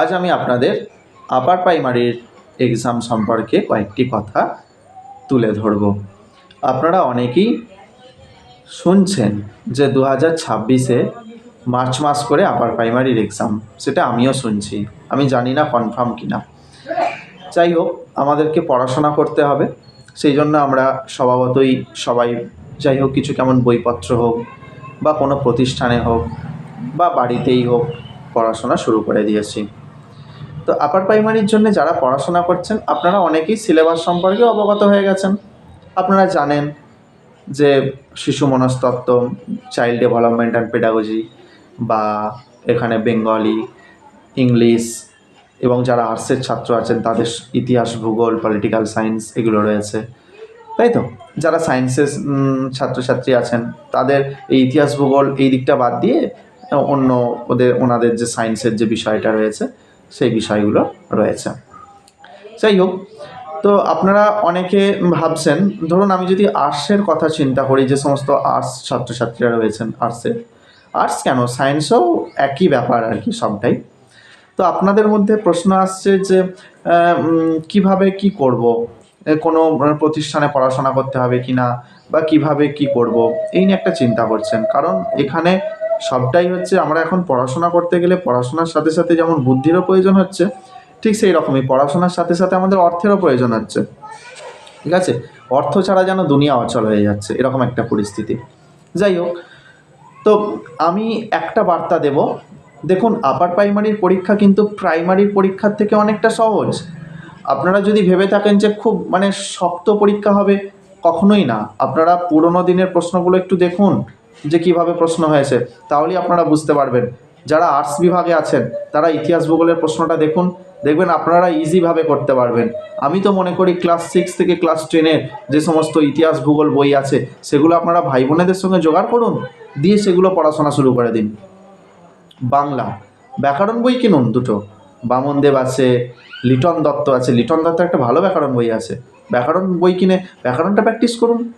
আজ আমি আপনাদের আপার প্রাইমারির এক্সাম সম্পর্কে কয়েকটি কথা তুলে ধরব। আপনারা অনেকেই শুনছেন যে দু হাজার ছাব্বিশে মার্চ মাস করে আপার প্রাইমারির এক্সাম সেটা আমিও শুনছি। আমি জানি না কনফার্ম কিনা। যাই হোক, আমাদেরকে পড়াশোনা করতে হবে, সেই জন্য আমরা স্বভাবতই সবাই যাই হোক, কিছু কেমন বইপত্র হোক বা কোনো প্রতিষ্ঠানে হোক বা বাড়িতেই হোক পড়াশোনা শুরু করে দিয়েছি। তো আপার প্রাইমারির জন্য যারা পড়াশোনা করছেন, আপনারা অনেকেই সিলেবাস সম্পর্কে অবগত হয়ে গেছেন। আপনারা জানেন যে শিশু মনস্তত্ত্ব চাইল্ড ডেভেলপমেন্ট অ্যান্ড পেডাগজি বা এখানে বেঙ্গলি ইংলিশ এবং যারা আর্টসের ছাত্র আছেন, তাদের ইতিহাস, ভূগোল পলিটিক্যাল সায়েন্স এগুলো রয়েছে। তাই তো? যারা সায়েন্সের ছাত্রছাত্রী আছেন, তাদের এই ইতিহাস, ভূগোল এই দিকটা বাদ দিয়ে অন্য ওদের, ওনাদের যে সায়েন্সের যে বিষয়টা রয়েছে সেই বিষয়গুলো রয়েছে। যাই হোক তো আপনারা অনেকে ভাবছেন, ধরুন আমি যদি আর্টসের কথা চিন্তা করি, যে সমস্ত আর্টস ছাত্রছাত্রীরা রয়েছেন আর্টসে, আর্টস কেন? সায়েন্সও একই ব্যাপার আর কি সবটাই। তো আপনাদের মধ্যে প্রশ্ন আসছে যে কীভাবে কি করব? কোনো প্রতিষ্ঠানে পড়াশোনা করতে হবে কি না বা কীভাবে কি করব? এই নিয়ে একটা চিন্তা করছেন। কারণ এখানে সবটাই হচ্ছে আমরা এখন পড়াশোনা করতে গেলে পড়াশোনার সাথে সাথে যেমন বুদ্ধিরও প্রয়োজন হচ্ছে, ঠিক সেই রকমই পড়াশোনার সাথে সাথে আমাদের অর্থেরও প্রয়োজন হচ্ছে। ঠিক আছে? অর্থ ছাড়া যেন দুনিয়া অচল হয়ে যাচ্ছে, এরকম একটা পরিস্থিতি। যাই হোক, তো আমি একটা বার্তা দেব। দেখুন আপার প্রাইমারির পরীক্ষা কিন্তু প্রাইমারির পরীক্ষার থেকে অনেকটা সহজ। আপনারা যদি ভেবে থাকেন যে খুব মানে শক্ত পরীক্ষা হবে, কখনোই না। আপনারা পুরোনো দিনের প্রশ্নগুলো একটু দেখুন। যে কীভাবে প্রশ্ন হয়েছে, তাহলেই আপনারা বুঝতে পারবেন। যারা আর্টস বিভাগে আছেন, তারা ইতিহাস ভূগোলের প্রশ্নটা দেখুন, দেখবেন আপনারা ইজিভাবে করতে পারবেন। আমি তো মনে করি ক্লাস সিক্স থেকে ক্লাস টেনের যে সমস্ত ইতিহাস ভূগোল বই আছে, সেগুলো আপনারা ভাই বোনেদের সঙ্গে জোগাড় করুন, দিয়ে সেগুলো পড়াশোনা শুরু করে দিন। বাংলা, ব্যাকরণ বই কিনুন দুটো। বামনদেব আছে, লিটন দত্ত আছে। লিটন দত্ত একটা ভালো ব্যাকরণ বই আছে। ব্যাকরণ বই কিনে ব্যাকরণটা প্র্যাকটিস করুন।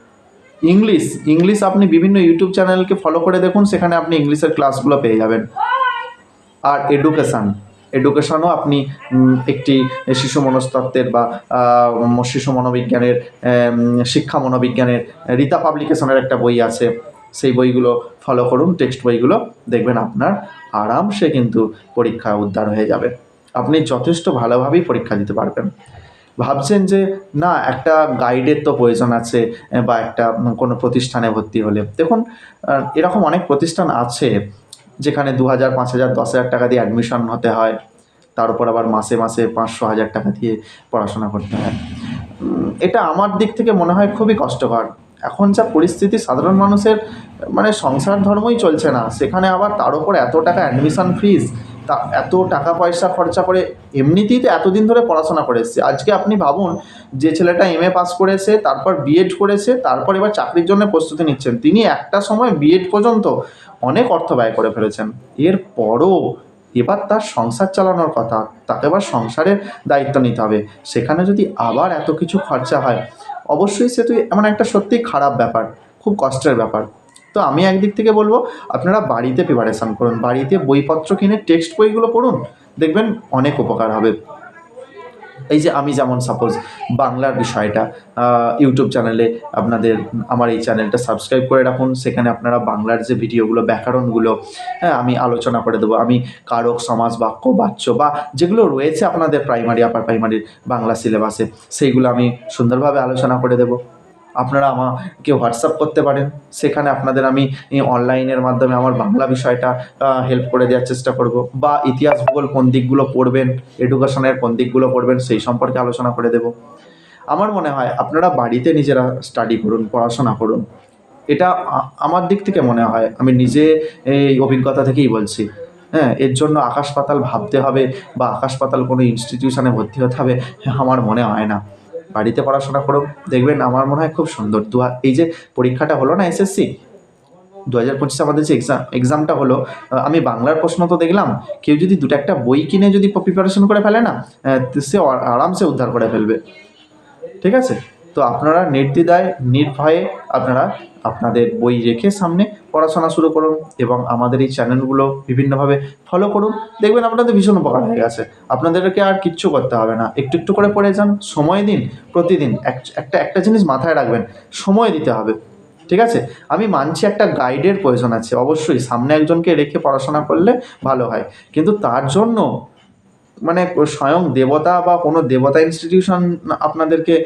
ইংলিশ ইংলিশ আপনি বিভিন্ন ইউটিউব চ্যানেলকে ফলো করে দেখুন, সেখানে আপনি ইংলিশের ক্লাসগুলো পেয়ে যাবেন। আর এডুকেশান এডুকেশনও আপনি একটি শিশু মনস্তত্ত্বের বা শিশু মনোবিজ্ঞানের শিক্ষা মনোবিজ্ঞানের রীতা পাবলিকেশনের একটা বই আছে। সেই বইগুলো ফলো করুন টেক্সট বইগুলো দেখবেন আপনার আরামসে কিন্তু পরীক্ষা উদ্ধার হয়ে যাবে। আপনি যথেষ্ট ভালোভাবেই পরীক্ষা দিতে পারবেন। ভাবছেন যে, না, একটা গাইডের তো প্রয়োজন আছে বা একটা কোনো প্রতিষ্ঠানে ভর্তি হলে। দেখুন এরকম অনেক প্রতিষ্ঠান আছে, যেখানে দু হাজার পাঁচ হাজার দশ হাজার টাকা দিয়ে অ্যাডমিশন হতে হয়, তার উপর আবার মাসে মাসে পাঁচশো হাজার টাকা দিয়ে পড়াশোনা করতে হয়। এটা আমার দিক থেকে মনে হয় খুবই কষ্টকর। এখন যা পরিস্থিতি, সাধারণ মানুষের মানে সংসার ধর্মই চলছে না। সেখানে আবার তার উপর এত টাকা অ্যাডমিশন ফিস তা এত টাকা পয়সা খরচা করে এমনিতেই তো এতদিন ধরে পড়াশোনা করে এসছে। আজকে আপনি ভাবুন, যে ছেলেটা এম এ পাস করেছে, তারপর বিএড করেছে, তারপর এবার চাকরির জন্য প্রস্তুতি নিচ্ছেন। তিনি একটা সময় বিএড পর্যন্ত অনেক অর্থ ব্যয় করে ফেলেছেন। এরপরও এবার তার সংসার চালানোর কথা, তাকে এবার সংসারের দায়িত্ব নিতে হবে। সেখানে যদি আবার এত কিছু খরচা হয়, অবশ্যই সে তো এমন একটা সত্যিই খারাপ ব্যাপার, খুব কষ্টের ব্যাপার। তো আমি একদিক থেকে বলব, আপনারা বাড়িতে প্রিপারেশান করুন, বাড়িতে বইপত্র কিনে টেক্সট বইগুলো পড়ুন, দেখবেন অনেক উপকার হবে। এই যে আমি যেমন সাপোজ বাংলার বিষয়টা ইউটিউব চ্যানেলে আপনাদের, আমার এই চ্যানেলটা সাবস্ক্রাইব করে রাখুন, সেখানে আপনারা বাংলার যে ভিডিওগুলো ব্যাকরণগুলো হ্যাঁ আমি আলোচনা করে দেবো। আমি কারক, সমাজ, বাক্য, বাচ্য বা যেগুলো রয়েছে আপনাদের প্রাইমারি আপার প্রাইমারির বাংলা সিলেবাসে সেইগুলো আমি সুন্দরভাবে আলোচনা করে দেবো। আপনারা আমাকে হোয়াটসঅ্যাপ করতে পারেন। সেখানে আপনাদের আমি অনলাইনের মাধ্যমে আমার বাংলা বিষয়টা হেল্প করে দেওয়ার চেষ্টা করব। বা ইতিহাস ভূগোল কোন দিকগুলো পড়বেন এডুকেশনের কোন দিকগুলো পড়বেন, সেই সম্পর্কে আলোচনা করে দেব। আমার মনে হয় আপনারা বাড়িতে নিজেরা স্টাডি করুন, পড়াশোনা করুন। এটা আমার দিক থেকে মনে হয়, আমি নিজে এই অভিজ্ঞতা থেকেই বলছি। হ্যাঁ এর জন্য আকাশ পাতাল ভাবতে হবে বা আকাশ পাতাল কোনো ইনস্টিটিউশনে ভর্তি হতে হবে, আমার মনে হয় না। বাড়িতে পড়াশোনা করুন দেখবেন আমার মনে হয় খুব সুন্দর। দু এই যে পরীক্ষাটা হলো না এসএসসি দু হাজার পঁচিশে আমাদের যে এক্সাম এক্সামটা হলো আমি বাংলার প্রশ্ন তো দেখলাম, কেউ যদি দুটো একটা বই কিনে যদি প্রিপারেশন করে ফেলে না সে আরামসে উদ্ধার করে ফেলবে। ঠিক আছে? তো আপনারা নির্দ্বিধায়, নির্ভয়ে আপনারা আপনাদের বই রেখে সামনে পড়াশোনা শুরু করুন এবং আমাদের এই চ্যানেলগুলো বিভিন্নভাবে ফলো করুন। দেখবেন আপনাদের ভীষণ উপকার হয়ে গেছে। আপনাদেরকে আর কিচ্ছু করতে হবে না। একটু একটু করে পড়ে যান, সময় দিন, প্রতিদিন এক- একটা একটা জিনিস মাথায় রাখবেন, সময় দিতে হবে। ঠিক আছে? আমি মানছি একটা গাইডের প্রয়োজন আছে, অবশ্যই। সামনে একজনকে রেখে পড়াশোনা করলে ভালো হয়। কিন্তু তার জন্য মানে স্বয়ং দেবতা বা কোনো দেবতা ইনস্টিটিউশন আপনাদেরকে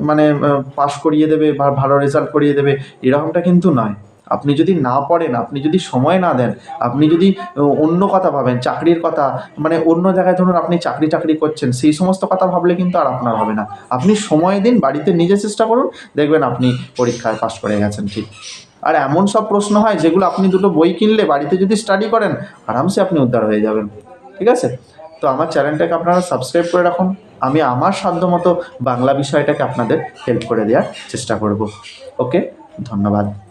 মানে পাশ করিয়ে দেবে বা ভালো রেজাল্ট করিয়ে দেবে, এরকমটা কিন্তু নয়। আপনি যদি না পড়েন, আপনি যদি সময় না দেন, আপনি যদি অন্য কথা ভাবেন, চাকরির কথা মানে অন্য জায়গায় ধরুন আপনি চাকরি চাকরি করছেন, সেই সমস্ত কথা ভাবলে কিন্তু আর আপনার হবে না। আপনি সময় দিন, বাড়িতে নিজে চেষ্টা করুন, দেখবেন আপনি পরীক্ষায় পাশ করে গেছেন ঠিক। আর এমন সব প্রশ্ন হয় যেগুলো আপনি দুটো বই কিনলে, বাড়িতে যদি স্টাডি করেন, আরামসে আপনি উদ্ধার হয়ে যাবেন। ঠিক আছে? তো আমার চ্যানেলটাকে আপনারা সাবস্ক্রাইব করে রাখুন। আমি আমার সাধ্য মতো বাংলা বিষয়টাকে আপনাদের হেল্প করে দেওয়ার চেষ্টা করব। ওকে ধন্যবাদ।